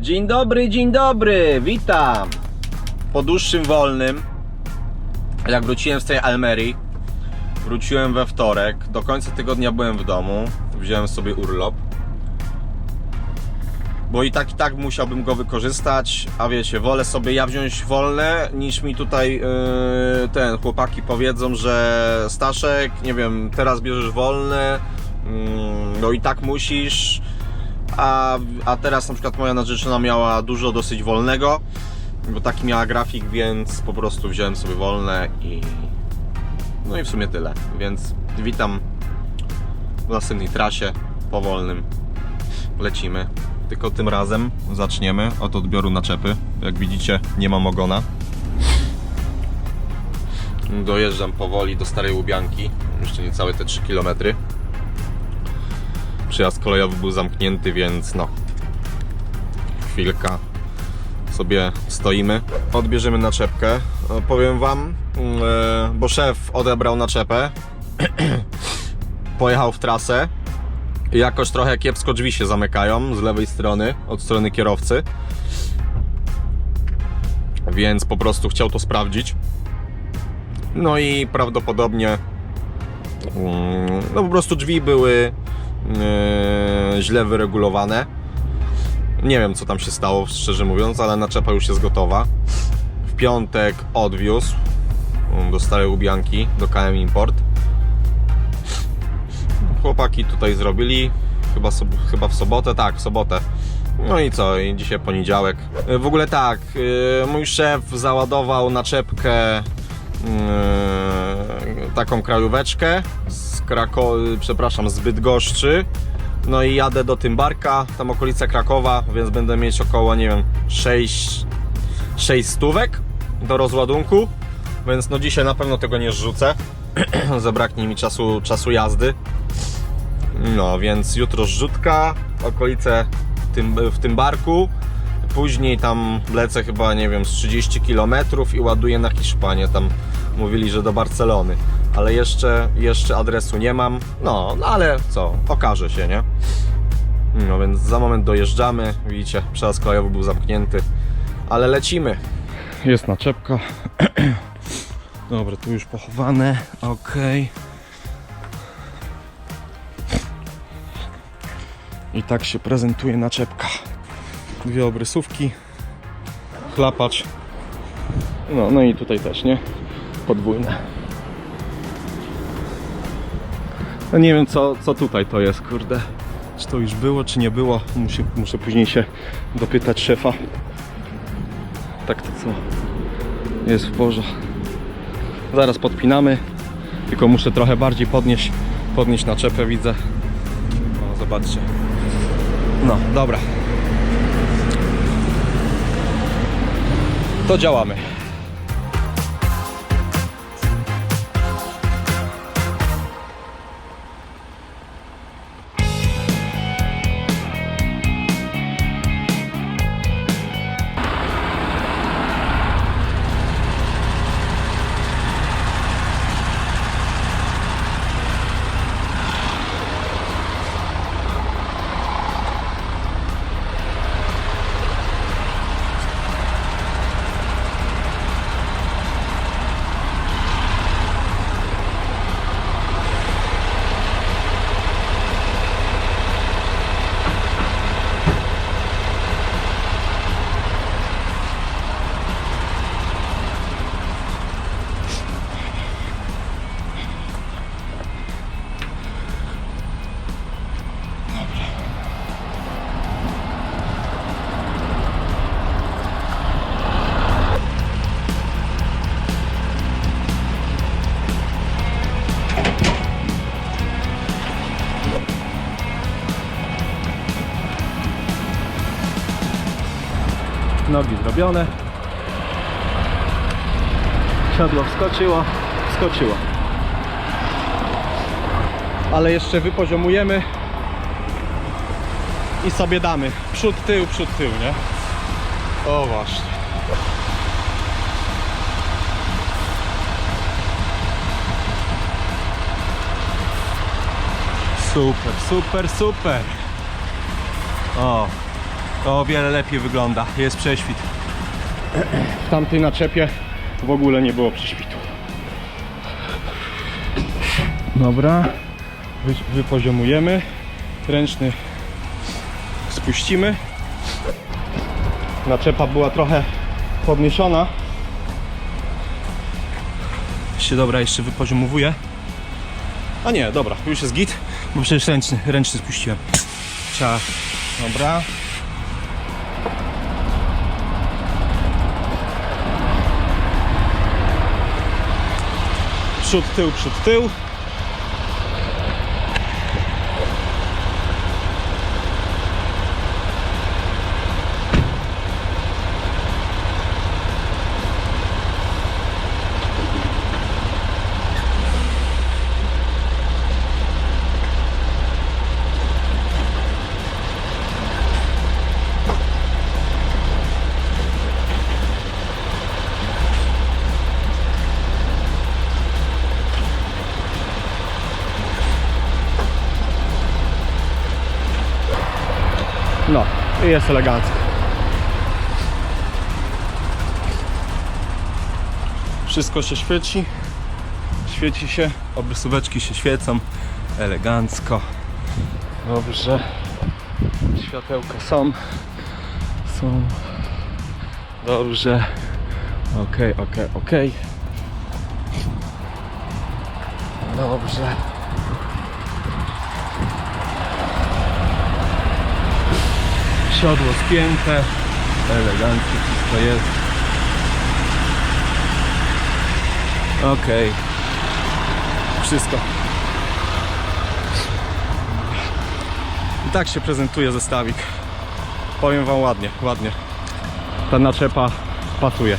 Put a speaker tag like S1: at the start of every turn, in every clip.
S1: Dzień dobry, dzień dobry, witam. Po dłuższym wolnym, jak wróciłem z tej Almerii, wróciłem we wtorek, do końca tygodnia byłem w domu, wziąłem sobie urlop. Bo i tak, i tak musiałbym go wykorzystać, a wiecie, wolę sobie ja wziąć wolne, niż mi tutaj yy, ten, chłopaki powiedzą, że Staszek, nie wiem, teraz bierzesz wolne, mm, no i tak musisz, a, a teraz na przykład moja narzeczona miała dużo dosyć wolnego, bo taki miała grafik, więc po prostu wziąłem sobie wolne i no i w sumie tyle, więc witam w następnej trasie powolnym lecimy. Tylko tym razem zaczniemy od odbioru naczepy. Jak widzicie, nie mam ogona. Dojeżdżam powoli do Starej Łubianki, jeszcze niecałe te 3 km. Przyjazd kolejowy był zamknięty, więc no, chwilka sobie stoimy. Odbierzemy naczepkę. E, Powiem Wam, e, bo szef odebrał naczepę, pojechał w trasę, Jakoś trochę kiepsko drzwi się zamykają z lewej strony, od strony kierowcy. Więc po prostu chciał to sprawdzić. No i prawdopodobnie mm, no po prostu drzwi były yy, źle wyregulowane. Nie wiem co tam się stało, szczerze mówiąc, ale naczepa już jest gotowa. W piątek odwiózł mm, do Starej Łubianki, do KM Import chłopaki tutaj zrobili chyba, chyba w sobotę, tak, w sobotę. No i co, i dzisiaj poniedziałek. W ogóle tak, yy, mój szef załadował naczepkę yy, taką krajóweczkę z Krako przepraszam, z Bydgoszczy. No i jadę do Tymbarka, tam okolica Krakowa, więc będę mieć około, nie wiem, 6, 6 stówek do rozładunku. Więc no dzisiaj na pewno tego nie zrzucę. Zabraknie mi czasu, czasu jazdy. No, więc jutro zrzutka, okolice tym, w tym barku. Później tam lecę chyba, nie wiem, z 30 km i ładuję na Hiszpanię. Tam mówili, że do Barcelony. Ale jeszcze, jeszcze adresu nie mam. No, no ale co, okaże się, nie? No więc za moment dojeżdżamy. Widzicie, przejazd kolejowy był zamknięty. Ale lecimy. Jest naczepka. Dobra, tu już pochowane. Okej. I tak się prezentuje naczepka. Dwie obrysówki, chlapacz. No, no i tutaj też, nie? Podwójne. No nie wiem co, co tutaj to jest, kurde. Czy to już było, czy nie było. Muszę, muszę później się dopytać szefa. Tak to co? Jest w porządku. Zaraz podpinamy. Tylko muszę trochę bardziej podnieść, podnieść naczepę, widzę. No, zobaczcie. No, dobra. To działamy. Zrobione. Siodło wskoczyło, wskoczyło. Ale jeszcze wypoziomujemy i sobie damy przód, tył, przód, tył, nie? O właśnie. Super, super, super. O, to o wiele lepiej wygląda. Jest prześwit. W tamtej naczepie w ogóle nie było prześwitu. Dobra, Wy, wypoziomujemy. Ręczny spuścimy. Naczepa była trochę podniesiona. Się dobra, jeszcze wypoziomowuję. A nie, dobra, już jest git, bo przecież ręczny, ręczny spuściłem. Ciach. Dobra. Przód, tył, przód, tył. No, i jest elegancko. Wszystko się świeci. Świeci się, obrysóweczki się świecą. Elegancko. Dobrze. Światełka są. Są. Dobrze. Okej, okej, okej. Dobrze. Siodło spięte, elegancko wszystko jest. Okej. Wszystko. I tak się prezentuje zestawik. Powiem wam ładnie, ładnie. Ta naczepa pasuje.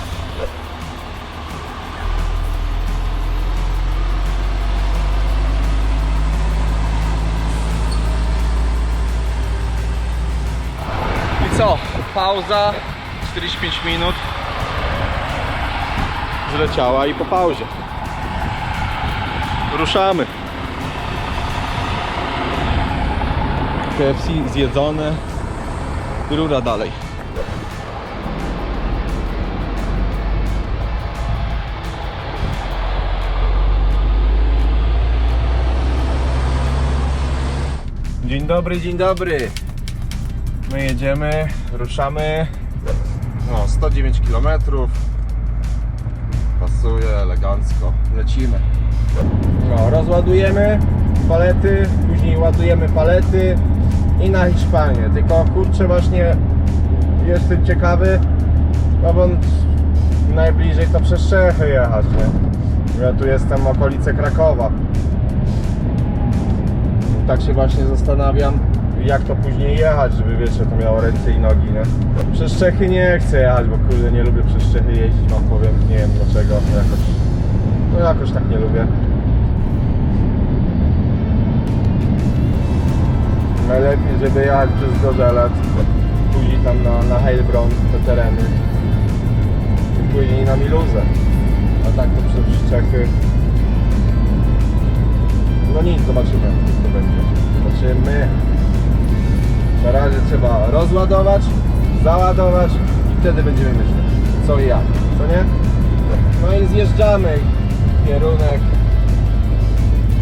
S1: Pauza. 45 minut. Zleciała i po pauzie. Ruszamy. KFC zjedzone. Rura dalej. Dzień dobry, dzień dobry. My jedziemy, ruszamy. No, 109 km. Pasuje elegancko. Lecimy. No, rozładujemy palety, później ładujemy palety i na Hiszpanię. Tylko kurczę właśnie jestem ciekawy, no bo najbliżej to przez Czechy jechać, nie? Ja tu jestem w okolice Krakowa. Tak się właśnie zastanawiam, jak to później jechać, żeby wiecie, to miało ręce i nogi, nie? Przez Czechy nie chcę jechać, bo kurde nie lubię przez Czechy jeździć, wam powiem, nie wiem dlaczego, jakoś, no jakoś tak nie lubię. Najlepiej, żeby jechać przez Gorzelet, później tam na, na Heilbronn, te tereny, i później na Miluzę, a tak to przez Czechy. No nic, zobaczymy, jak to będzie. Zobaczymy. Razie trzeba rozładować, załadować i wtedy będziemy myśleć, co i jak, co nie? No i zjeżdżamy. Kierunek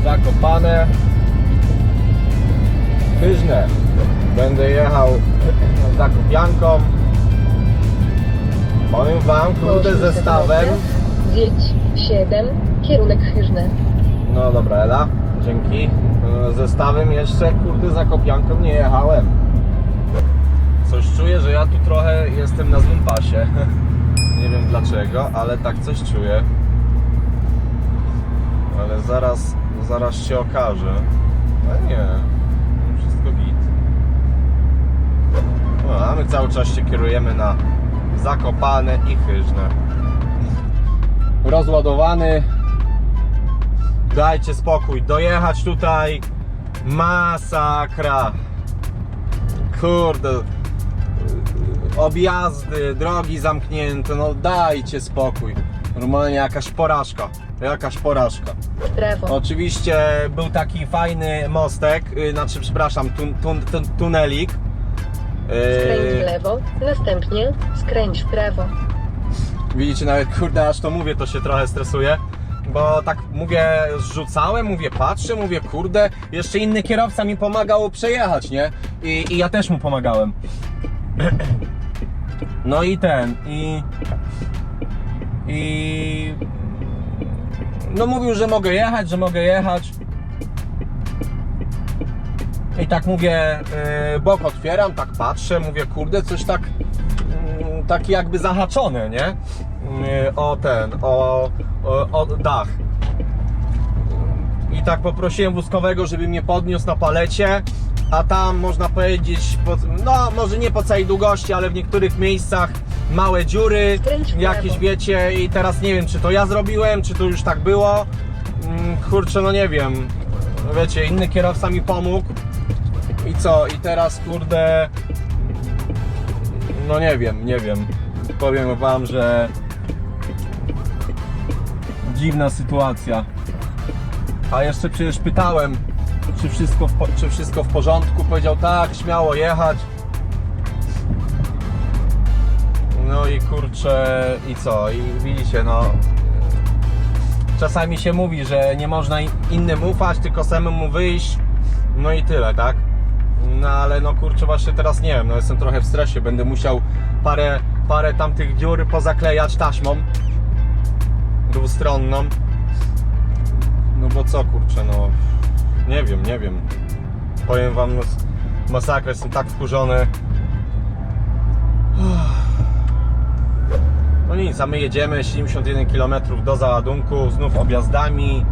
S1: Zakopane. Chyżne. Będę jechał Zakopianką. Powiem wam, kurde, zestawem.
S2: Zjedź 7, kierunek Chyżne.
S1: No dobra, Ela, dzięki. E, Zestawem jeszcze, kurde, za kopianką nie jechałem. Coś czuję, że ja tu trochę jestem na złym pasie. Nie wiem dlaczego, ale tak coś czuję. Ale zaraz, zaraz się okaże. A nie, wszystko git. No, a my cały czas się kierujemy na Zakopane i Chyżne. Rozładowany, Dajcie spokój, dojechać tutaj masakra. Kurde. Objazdy, drogi zamknięte, no dajcie spokój. Normalnie jakaś porażka. Jakaś porażka.
S2: W prawo.
S1: Oczywiście był taki fajny mostek, yy, znaczy przepraszam, tun, tun, tun, tunelik.
S2: Skręć w
S1: Yy,
S2: lewo, następnie skręć w prawo.
S1: widzicie, nawet kurde, aż to mówię, to się trochę stresuje. Bo tak mówię, zrzucałem, mówię, patrzę, mówię, kurde, jeszcze inny kierowca mi pomagał przejechać, nie? I, i ja też mu pomagałem. No i ten, i. I. No mówił, że mogę jechać, że mogę jechać. I tak mówię, yy, bok otwieram, tak patrzę, mówię, kurde, coś tak, taki jakby zahaczone, nie? Yy, o ten, o, o, o dach. I tak poprosiłem wózkowego, żeby mnie podniósł na palecie, a tam można powiedzieć, po, no może nie po całej długości, ale w niektórych miejscach małe dziury,
S2: Skręć w
S1: jakieś
S2: lewo.
S1: wiecie, i teraz nie wiem, czy to ja zrobiłem, czy to już tak było. Mm, Kurczę, no nie wiem. Wiecie, inny kierowca mi pomógł. I co? I teraz kurde. No nie wiem, nie wiem. Powiem wam, że dziwna sytuacja. A jeszcze przecież pytałem, czy wszystko w, czy wszystko w porządku. Powiedział tak, śmiało jechać. No i kurczę, i co? I widzicie, no. Czasami się mówi, że nie można in- innym ufać, tylko samemu wyjść. No i tyle, tak? No ale no kurczę, właśnie teraz nie wiem, no jestem trochę w stresie. Będę musiał parę, parę tamtych dziur pozaklejać taśmą dwustronną. No bo co kurczę, no. Nie wiem, nie wiem. Powiem wam, no, masakra, jestem tak wkurzony. No nic, a my jedziemy 71 km do załadunku, znów objazdami.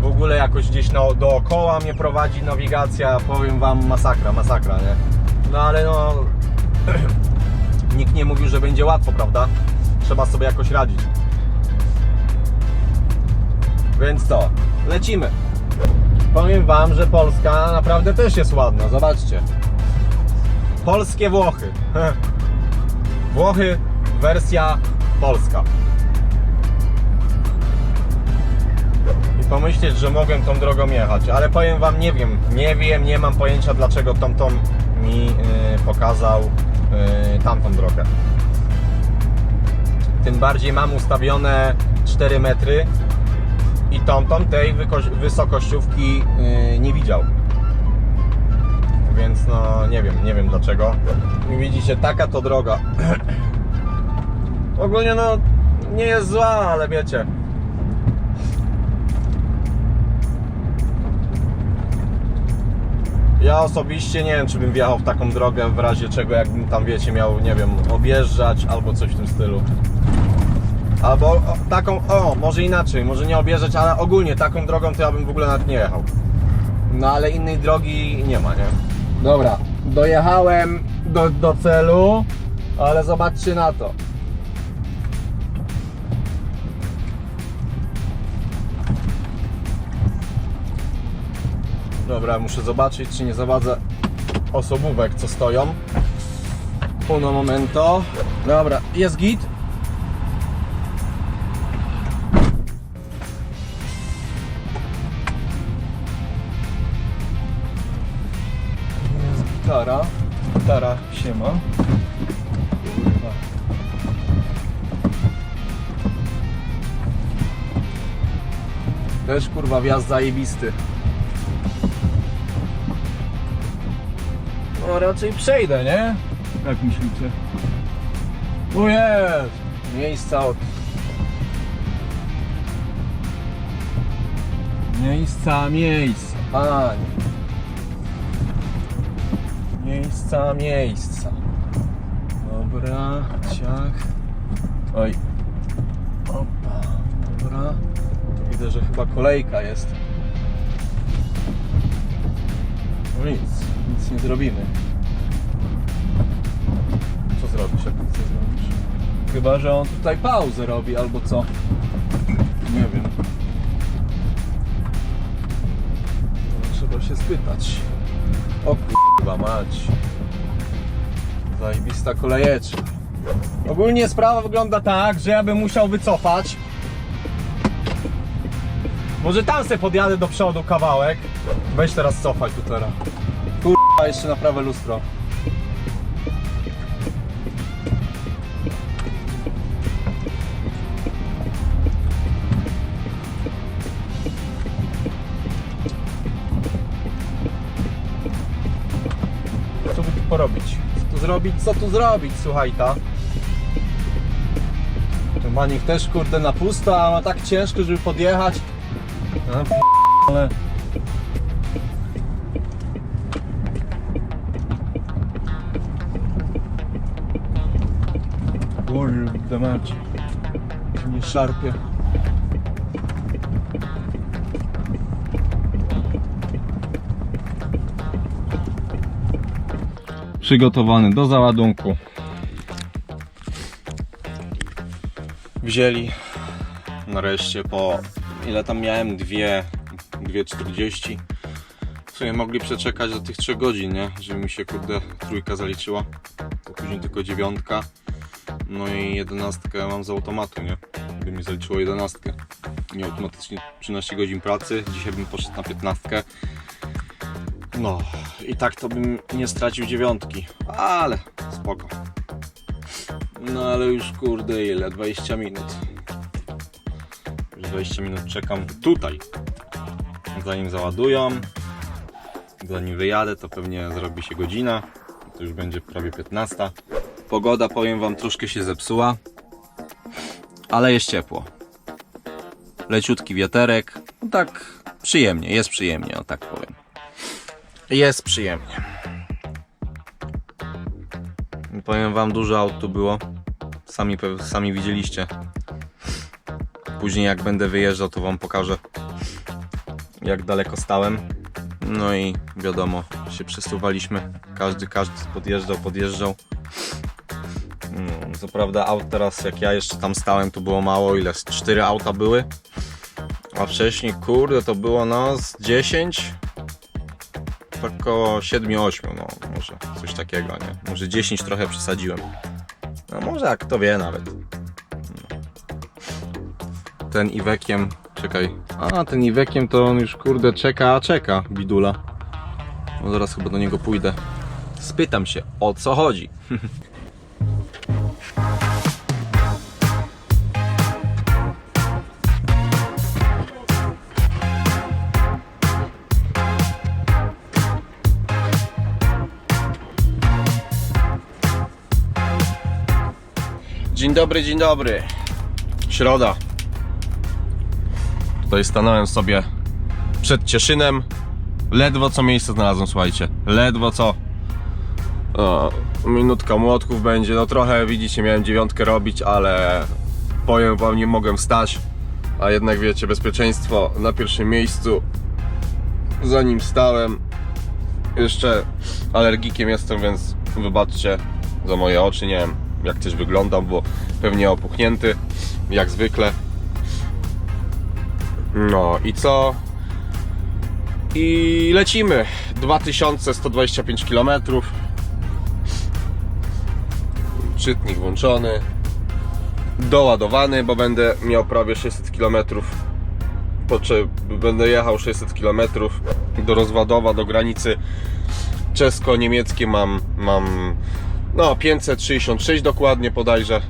S1: W ogóle jakoś gdzieś na, dookoła mnie prowadzi nawigacja. Powiem wam, masakra, masakra, nie? No ale no. Nikt nie mówił, że będzie łatwo, prawda? Trzeba sobie jakoś radzić. Więc co? Lecimy. Powiem wam, że Polska naprawdę też jest ładna. Zobaczcie. Polskie Włochy. Włochy, wersja polska. I pomyśleć, że mogłem tą drogą jechać, ale powiem wam, nie wiem, nie wiem, nie mam pojęcia dlaczego TomTom mi y, pokazał y, tamtą drogę. Tym bardziej mam ustawione 4 metry i TomTom tej wysokościówki y, nie widział. Więc no nie wiem, nie wiem dlaczego. Widzicie, taka to droga. Ogólnie no nie jest zła, ale wiecie. Ja osobiście nie wiem, czy bym wjechał w taką drogę w razie czego, jakbym tam, wiecie, miał, nie wiem, objeżdżać albo coś w tym stylu. Albo taką, o, może inaczej, może nie objeżdżać, ale ogólnie taką drogą to ja bym w ogóle nawet nie jechał. No ale innej drogi nie ma, nie? Dobra, dojechałem do, do celu, ale zobaczcie na to. Dobra, muszę zobaczyć, czy nie zawadzę osobówek, co stoją. Uno momento. Dobra, jest git. Jest gitara. Gitara siema. Kurwa. Też kurwa wjazd zajebisty. No raczej przejdę, nie? Jak myślicie? O jest! Miejsca od... Miejsca, miejsca. A, Miejsca, miejsca. Dobra, ciach. Oj. Opa, dobra. Tu widzę, że chyba kolejka jest. No nic, nic nie zrobimy. Co zrobisz, jak nic nie zrobisz? Chyba, że on tutaj pauzę robi albo co? Nie wiem. No, trzeba się spytać. O kurwa mać. Zajebista kolejeczka. Ogólnie sprawa wygląda tak, że ja bym musiał wycofać. Może tam se podjadę do przodu kawałek. Weź teraz cofaj tu teraz. Kurwa, jeszcze na prawe lustro. Zrobić, co tu zrobić, słuchaj ta. To Manik też kurde na pusto, a ma tak ciężko, żeby podjechać. No, ale... Kurde mać. Nie szarpie. Przygotowany do załadunku. Wzięli nareszcie po ile tam miałem? Dwie, 2,40. W sumie mogli przeczekać do tych 3 godzin, nie? Żeby mi się kurde trójka zaliczyła. To później tylko dziewiątka. No i jedenastkę mam z automatu, nie? By mi zaliczyło jedenastkę. Nie automatycznie 13 godzin pracy. Dzisiaj bym poszedł na 15. No i tak to bym nie stracił dziewiątki. Ale spoko. No ale już kurde ile? 20 minut. Już 20 minut czekam tutaj. Zanim załadują. Zanim wyjadę to pewnie zrobi się godzina. To już będzie prawie 15. Pogoda powiem wam troszkę się zepsuła. Ale jest ciepło. Leciutki wiaterek. No tak przyjemnie, jest przyjemnie, o tak powiem. Jest przyjemnie. Powiem wam, dużo aut tu było. Sami, sami widzieliście. Później jak będę wyjeżdżał, to wam pokażę jak daleko stałem. No i wiadomo, się przesuwaliśmy. Każdy, każdy podjeżdżał, podjeżdżał. No, co prawda aut teraz, jak ja jeszcze tam stałem, to było mało, ile? Cztery auta były. A wcześniej, kurde, to było no z 10 tak około 7-8, no może coś takiego, nie? Może 10 trochę przesadziłem. No może jak kto wie nawet. No. Ten Iwekiem, czekaj. A, ten Iwekiem to on już kurde czeka, czeka, bidula. No zaraz chyba do niego pójdę. Spytam się, o co chodzi. dobry, dzień dobry. Środa. Tutaj stanąłem sobie przed Cieszynem. Ledwo co miejsce znalazłem, słuchajcie. Ledwo co. O, minutka młotków będzie. No trochę, widzicie, miałem dziewiątkę robić, ale powiem wam, nie mogłem wstać. A jednak wiecie, bezpieczeństwo na pierwszym miejscu. Zanim stałem, jeszcze alergikiem jestem, więc wybaczcie za moje oczy. Nie wiem, jak też wyglądam, bo pewnie opuchnięty, jak zwykle. No i co? I lecimy. 2125 km. Czytnik włączony. Doładowany, bo będę miał prawie 600 km. Będę jechał 600 km do Rozwadowa, do granicy czesko-niemieckiej mam, mam no 566 dokładnie podajże.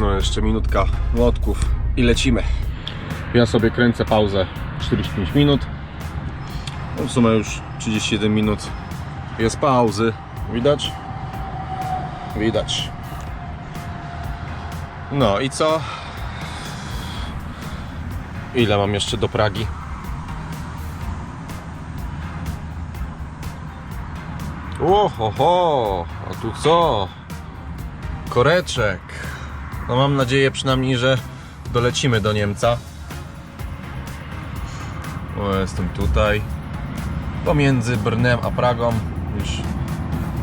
S1: No jeszcze minutka młotków i lecimy. Ja sobie kręcę pauzę 45 minut. No w sumie już 37 minut jest pauzy. Widać? Widać. No i co? Ile mam jeszcze do Pragi? Oho, a tu co? Koreczek. No mam nadzieję przynajmniej, że dolecimy do Niemca. O, jestem tutaj. Pomiędzy Brnem a Pragą. Już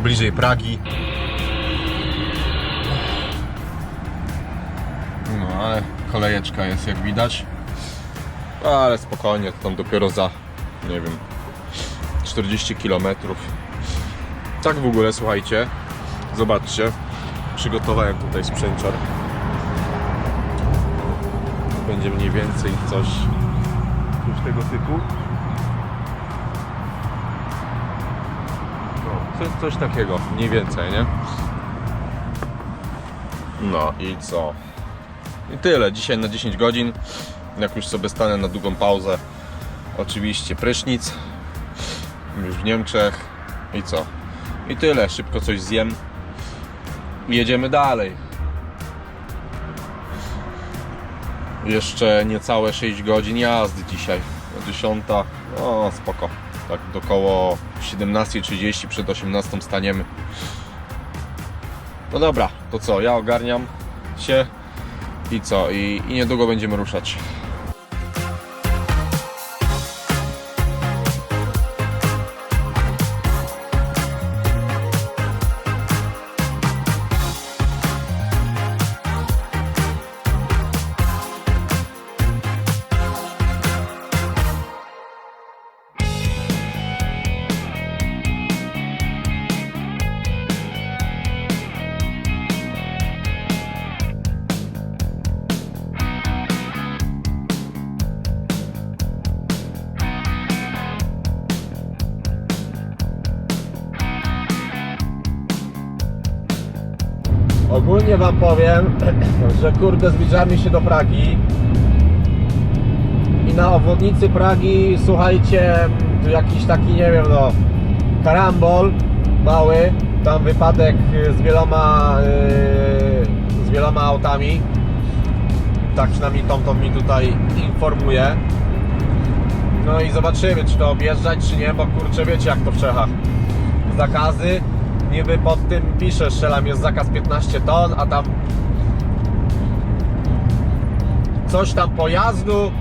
S1: bliżej Pragi. No ale kolejeczka jest jak widać. Ale spokojnie, to tam dopiero za, nie wiem, 40 km. Tak w ogóle, słuchajcie, zobaczcie, przygotowałem tutaj sprzęcior. Będzie mniej więcej coś już tego typu. No, coś, coś takiego, mniej więcej, nie? No i co? I tyle, dzisiaj na 10 godzin. Jak już sobie stanę na długą pauzę, oczywiście prysznic. Już w Niemczech. I co? I tyle, szybko coś zjem. Jedziemy dalej. Jeszcze niecałe 6 godzin jazdy dzisiaj. 10. O, spoko. Tak do koło 17.30 przed 18 staniemy. No dobra, to co? Ja ogarniam się i co? I, i niedługo będziemy ruszać. Wam powiem, że kurde zbliżamy się do Pragi i na obwodnicy Pragi, słuchajcie, jakiś taki, nie wiem, no, karambol mały, tam wypadek z wieloma, yy, z wieloma autami, tak przynajmniej TomTom mi tutaj informuje. No i zobaczymy, czy to objeżdżać, czy nie, bo kurczę, wiecie jak to w Czechach. Zakazy, niby pod tym pisze, strzelam, jest zakaz 15 ton, a tam coś tam pojazdu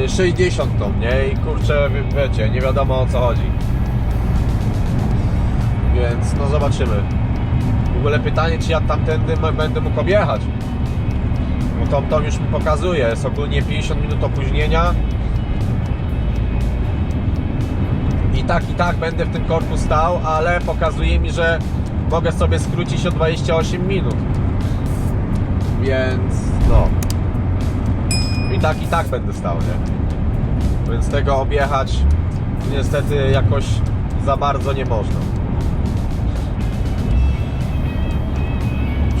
S1: yy, 60 ton, nie? I kurczę, wie- wiecie, nie wiadomo o co chodzi. Więc no zobaczymy. W ogóle pytanie, czy ja tamtędy będę mógł objechać. Tom Tom już mi pokazuje, jest ogólnie 50 minut opóźnienia. Tak, i tak będę w tym korku stał, ale pokazuje mi, że mogę sobie skrócić o 28 minut. Więc no. I tak, i tak będę stał, nie? Więc tego objechać niestety jakoś za bardzo nie można.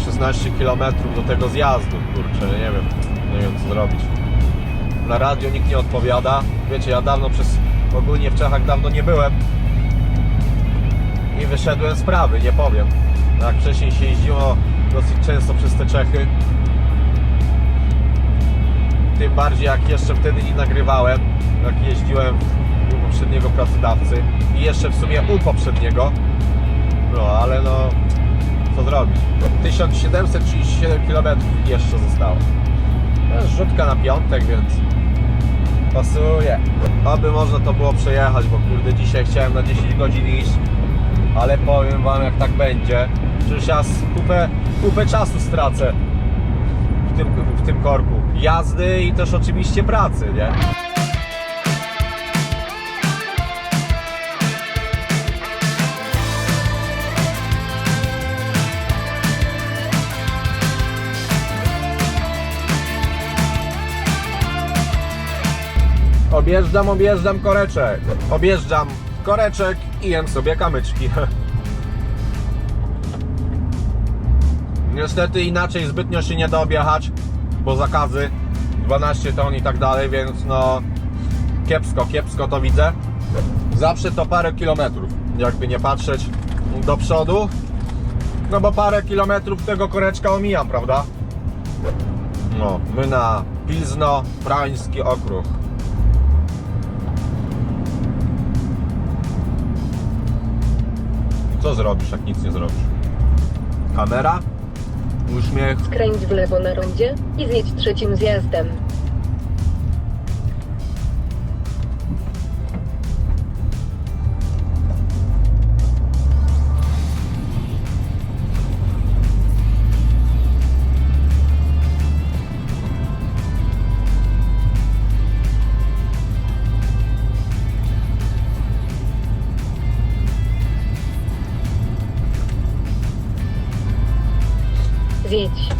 S1: 16 km do tego zjazdu, kurczę, nie wiem, nie wiem co zrobić. Na radio nikt nie odpowiada. Wiecie, ja dawno przez, ogólnie w Czechach dawno nie byłem i wyszedłem z prawy, nie powiem. Jak wcześniej się jeździło dosyć często przez te Czechy, tym bardziej jak jeszcze wtedy nie nagrywałem, jak jeździłem u poprzedniego pracodawcy i jeszcze w sumie u poprzedniego, no ale no co zrobić. 1737 km jeszcze zostało. To jest rzutka na piątek, więc pasuje. Aby można to było przejechać, bo kurde dzisiaj chciałem na 10 godzin iść, ale powiem wam jak tak będzie, przecież ja kupę, kupę czasu stracę w tym, w tym korku. Jazdy i też oczywiście pracy, nie? Objeżdżam, objeżdżam koreczek. Objeżdżam koreczek i jem sobie kamyczki. Niestety inaczej zbytnio się nie da objechać, bo zakazy 12 ton i tak dalej, więc no kiepsko, kiepsko to widzę. Zawsze to parę kilometrów, jakby nie patrzeć do przodu. No bo parę kilometrów tego koreczka omijam, prawda? No, my na Pilzno, Prański Okruch. Co zrobisz, jak nic nie zrobisz? Kamera, uśmiech,
S2: Skręć w lewo na rondzie i zjedź trzecim zjazdem. Zjedź.